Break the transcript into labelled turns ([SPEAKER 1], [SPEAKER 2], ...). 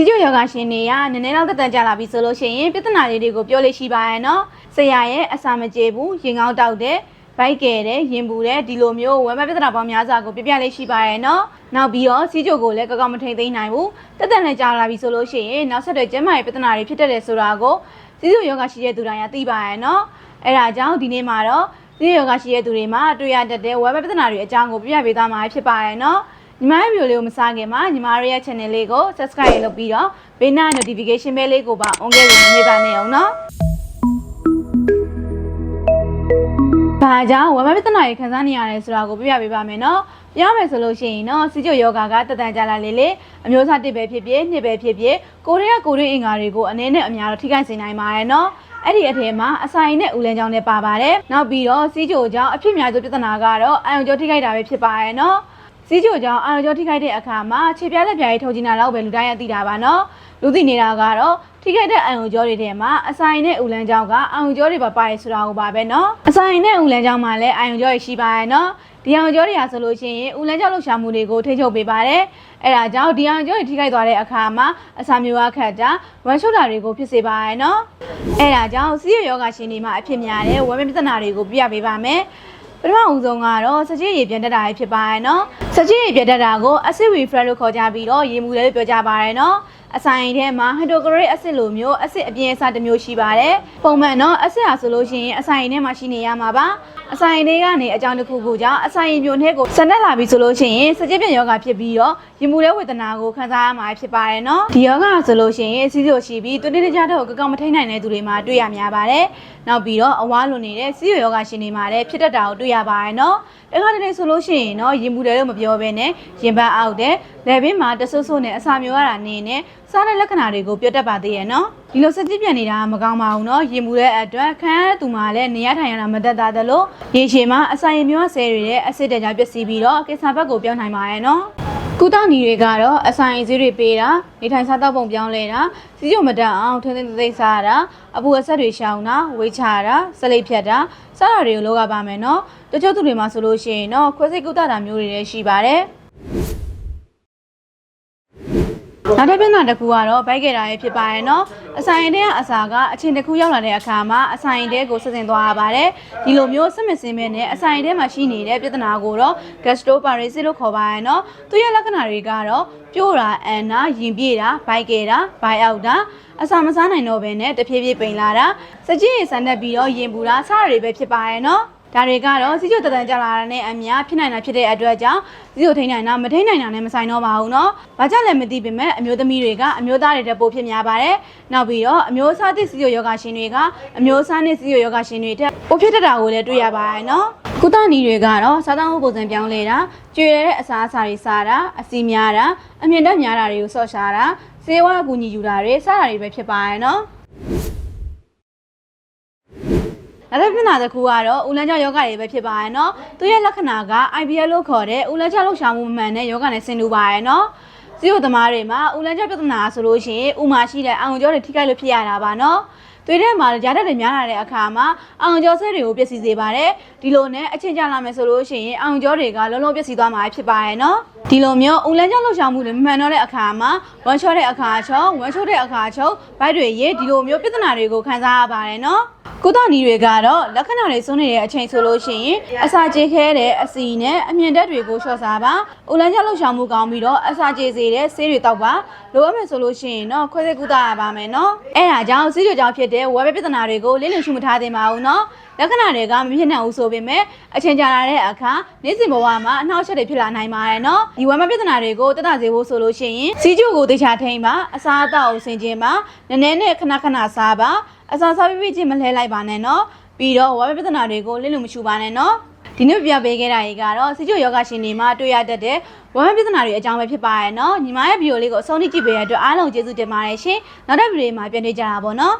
[SPEAKER 1] စီကျိုယောဂရှင်တွေကနည်းနည်းတော့တက်တန်ကြလာပြီဆိုလို့ရှိရင်ပြဿနာလေးတွေကိုပြောလို့ရှိပါရဲ့နော်ဆရာရဲ့အစာမကြေဘူးရင်ကောင်းတောက်တဲ့ဘိုက်ကဲတဲ့ရင်ပူတဲ့ဒီလိုမျိုးဝမ်းမပြဿနာပေါင်းများစွာကိုပြပြလေးရှိပါရဲ့နော်နောက်ပြီးတော့စီကျိုကိုလည်းကောက်ကောက်မထိန်သိမ်းနိုင်ဘူးတက်တန်လည်းကြာလာပြီဆိုလို့ရှိရင်နောက်ဆက်တွဲကျန်းမာရေးပြဿနာတွေဖြစ်တတ်တယ်ဆိုတာကိုစီကျိုယောဂရှိတဲ့သူတိုင်းကသိပါရဲ့နော်အဲ့ဒါကြောင့်ဒီနေ့မှာတော့စီကျိုယောဂရှိတဲ့သူတွေမှာတွေ့ရတတ်တဲ့ဝမ်းမပြဿနာတွေအကြောင်းကိုပြပြပေးသွားမှာဖြစ်ပါရဲ့နော် ညီမရဲ့ဗီဒီယိုလေးကိုမစားခင်မှာညီမတို့ရဲ့ channel လေးကို subscribe လုပ်ပြီးတော့ဘေးနား notification bell လေးကိုပါ on ခဲ့လို့နေပါနဲ့အောင်နော်။ဘာကြောင့်ဝမ်းမပြဿနာတွေခံစားနေရတယ်ဆိုတာကိုပြပြပေးပါမယ်နော်။ပြောမယ်ဆိုလို့ရှိရင်တော့စီကျိုယောဂါကတတန်ကြလာလေလေအမျိုးအစားတစ်ပဲဖြစ်ဖြစ်နှစ်ပဲဖြစ်ဖြစ်ကိုရီးယားကိုရီးအင်္ဂါတွေကိုအနည်းနဲ့အများတော့ထိခိုက်စေနိုင်ပါတယ်နော်။အဲ့ဒီအထက်မှာအဆိုင်နဲ့ဦးလန်းချောင်းနဲ့ပါပါတယ်။နောက်ပြီးတော့စီကျိုကြောင့်အဖြစ်များစုပြဿနာကတော့အာယုံကြောထိခိုက်တာပဲဖြစ်ပါရဲ့နော်။ စီးချိုကြောင့်အာရုံကြောထိခိုက်တဲ့အခါမှာခြေပြားလက်ပြားရေးထုတ်ကျင်တာတော့ပဲလူတိုင်းရသိတာပါနော်လူသိနေတာကတော့ထိခိုက်တဲ့အာရုံကြောတွေထဲမှာအဆိုင်နဲ့ဦးလန်းကြောင်းကအာရုံကြောတွေပါပါတယ်ဆိုတာကိုပါပဲနော်အဆိုင်နဲ့ဦးလန်းကြောင်းမှာလည်းအာရုံကြောတွေရှိပါရဲ့နော်ဒီအာရုံကြောတွေဟာဆိုလို့ရှိရင်ဦးလန်းကြောင်းလှုပ်ရှားမှုတွေကိုထိချုပ်ပေးပါတယ်အဲ့ဒါကြောင့်ဒီအာရုံကြောတွေထိခိုက်သွားတဲ့အခါမှာအစာမျိုးအခက်တာဝမ်းရှုပ်တာတွေကိုဖြစ်စေပါရဲ့နော်အဲ့ဒါကြောင့်စီးရယောဂရှင်တွေမှာအဖြစ်များတဲ့ဝမ်းမပြဿနာတွေကိုပြရပေးပါမယ် ပထမဦးဆုံးကတော့စကြည့်ရေပြန်တက်တာပဲဖြစ်ပါရဲ့နော်စကြည့်ရေပြန်တက်တာကို acid reflux လို့ခေါ်ကြပြီးတော့ရေမှုလည်းပြောကြပါရဲ့နော်အဆိုင်ထဲမှာ hydrochloric acid လိုမျိုး acid အပြင်းအစားတစ်မျိုးရှိပါတယ်ပုံမှန်တော့ acid ဟာဆိုလို့ရှိရင်အဆိုင်ထဲမှာရှိနေရမှာပါအဆိုင်ထဲကနေအကြောင်းတစ်ခုခုကြောင့်အဆိုင်မျိုးနဲ့ကိုဆန်တက်လာပြီဆိုလို့ရှိရင်စကြည့်ပြန်ယောဂဖြစ်ပြီးတော့ရေမှုတဲ့ဝေဒနာကိုခံစားရမှာဖြစ်ပါတယ်နော်ဒီယောဂဆိုလို့ရှိရင်စီးစိုရှိပြီးတွင်းတကြတော့ကောက်ကောက်မထိန်နိုင်တဲ့သူတွေမှာတွေ့ရများပါတယ်နောက်ပြီးတော့အဝါလွန်နေတဲ့စီးရိုယောဂရှင်တွေမှာလည်းဖြစ်တတ်တာကိုတွေ့ရပါတယ်နော်တခါတလေဆိုလို့ရှိရင်တော့ရင်မှုတယ်လို့မပြောဘဲနဲ့ရင်ပန်းအောက်တဲ့လယ်ဘင်းမှာတဆွဆွနဲ့အစာမျိုးရတာနေနဲ့စားတဲ့လက္ခဏာတွေကိုပြောတတ်ပါသေးရဲ့နော်ဒီလိုစကြည့်ပြန်နေတာမကောင်းပါဘူးနော်ရင်မှုတဲ့အတွက်ခန်းသူမှာလည်းနေရထိုင်ရတာမတတ်တာသလိုရေရှည်မှာအစာရင်မျိုးဆဲတွေရဲ့အဆစ်တဲ့ကြောင့်ပျက်စီးပြီးတော့ကိစ္စဘက်ကိုပြောင်းနိုင်ပါရဲ့နော်ကုသနီတွေကတော့အဆိုင်ဈေးတွေပေးတာနေထိုင်စားသောက်ပုံပြောင်းလဲတာစီးရုံမတက်အောင်ထင်းထင်းသိသိစားတာအပူအဆက်တွေရှောင်တာဝေးချတာဆက်လိပ်ဖြတ်တာစတာတွေကိုလုပ်ရပါမယ်နော်တချို့သူတွေမှာဆိုလို့ရှိရင်တော့ခွဲစိတ်ကုသတာမျိုးတွေလည်းရှိပါတယ် နောက်တစ်ပြဿနာတစ်ခုကတော့ဘိုက်ကေတာရဲ့ဖြစ်ပါရဲ့နော်အဆိုင်တဲကအစာကအချိန်တစ်ခုရောက်လာတဲ့အခါမှာအဆိုင်တဲကိုဆက်စင်သွားရပါတယ်ဒီလိုမျိုးဆက်မစင်မဲနဲ့အဆိုင်တဲမှာရှိနေတဲ့ပြဿနာကိုတော့ gastroparesis လို့ခေါ်ပါရဲ့နော်သူရဲ့လက္ခဏာတွေကတော့ပြိုးတာအန်နာရင်ပြေးတာဘိုက်ကေတာဘိုက်အောက်တာအစာမစားနိုင်တော့ဘဲနဲ့တဖြည်းဖြည်းပိန်လာတာစကြည့်ရဆန်တက်ပြီးတော့ရင်ပူတာစတာတွေပဲဖြစ်ပါရဲ့နော် ဒါတွေကတော့စီချိုတတန်ကြလာတာနဲ့အများဖြစ်နိုင်တာဖြစ်တဲ့အတွက်ကြောင့်စီချိုထိန်းနိုင်တာမထိန်းနိုင်တာနဲ့မဆိုင်တော့ပါဘူးเนาะ။ဘာကြောင့်လဲမသိပေမဲ့အမျိုးသမီးတွေကအမျိုးသားတွေတက်ပိုဖြစ်များပါတယ်။နောက်ပြီးတော့အမျိုးအစားသစ်စီချိုယောဂရှင်တွေကအမျိုးအစားနဲ့စီချိုယောဂရှင်တွေတက်ပိုဖြစ်တတ်တာကိုလည်းတွေ့ရပါတယ်เนาะ။ကုသနီတွေကတော့စားသောက်မှုပုံစံပြောင်းလဲတာကျွေတဲ့အစားအစာတွေစားတာအစီများတာအမြင့်တက်များတာတွေကိုဆော့ရှာတာစေဝါအကူညီယူတာတွေစားတာတွေပဲဖြစ်ပါရဲ့เนาะ။ နောက်တစ်ပြဿနာတစ်ခုကတော့ဦးလန်းချယောဂတွေပဲဖြစ်ပါရဲ့နော်သူရဲ့လက္ခဏာက IBL လို့ခေါ်တဲ့ဦးလန်းချလှုပ်ရှားမှုမမှန်တဲ့ယောဂနဲ့ဆင်တူပါရဲ့နော်ဇီရိုသမားတွေမှာဦးလန်းချပြဿနာဆိုလို့ရှိရင်ဥမာရှိတဲ့အောင်ကျော်တွေထိခိုက်လို့ဖြစ်ရတာပါနော်သွေးထဲမှာကြားတက်တွေများလာတဲ့အခါမှာအောင်ကျော်ဆဲတွေကိုပျက်စီးစေပါတယ်ဒီလိုနဲ့အချင်းကြလာမယ်ဆိုလို့ရှိရင်အောင်ကျော်တွေကလုံးလုံးပျက်စီးသွားမှာဖြစ်ပါရဲ့နော်ဒီလိုမျိုးဦးလန်းကျော်လှုပ်ရှားမှုတွေမမှန်တော့တဲ့အခါမှာဝမ်းချောတဲ့အခါချုံဝမ်းချိုးတဲ့အခါချုံဘိုက်တွေရေဒီလိုမျိုးပြဿနာတွေကိုခံစားရပါတယ်နော် ကုသနီတွေကတော့လက္ခဏာတွေစွန့်နေတဲ့အချိန်ဆိုလို့ရှိရင်အစာကြေခဲတဲ့အစီနဲ့အမြင့်တက်တွေကိုလျှော့စားပါ။ဦးလန်းချလှုပ်ရှားမှုကောင်းပြီးတော့အစာကြေစေတဲ့ဆေးတွေတောက်ပါ။လိုအပ်မယ်ဆိုလို့ရှိရင်တော့ခွဲစိတ်ကုသရပါမယ်နော်။အဲဒါကြောင့်ဆေးကြိုကြောင့်ဖြစ်တဲ့ဝက်ပဲပြဿနာတွေကိုလင်းလင်းရှုမထားသင့်ပါဘူးနော်။လက္ခဏာတွေကမဖြစ်နိုင်ဘူးဆိုပေမဲ့အချိန်ကြာလာတဲ့အခါနေ့စဉ်ဘဝမှာအနှောက်အယှက်တွေဖြစ်လာနိုင်ပါတယ်နော်။ဒီဝက်မပြဿနာတွေကိုတက်တာစေဖို့ဆိုလို့ရှိရင်စီးကျိုကိုတေချာထိန်ပါအစာအသောက်ကိုဆင်ခြင်ပါနည်းနည်းနဲ့ခဏခဏစားပါ အစာစားပြီးပြီးချင်းမလဲလိုက်ပါနဲ့နော်ပြီးတော့ဝါပြဿနာတွေကိုလင်းလို့မချူပါနဲ့နော်ဒီနေ့ပြပေးခဲ့တာကြီးကတော့စီချိုယောဂရှင်တွေမှာတွေ့ရတတ်တဲ့ဝမ်းပြဿနာတွေအကြောင်းပဲဖြစ်ပါရဲ့နော်ညီမရဲ့ဗီဒီယိုလေးကိုအဆုံးထိကြည့်ပေးရတဲ့အတွက်အားလုံးကျေးဇူးတင်ပါတယ်ရှင်နောက်တဲ့ဗီဒီယိုမှာပြန်တွေ့ကြတာပေါ့နော်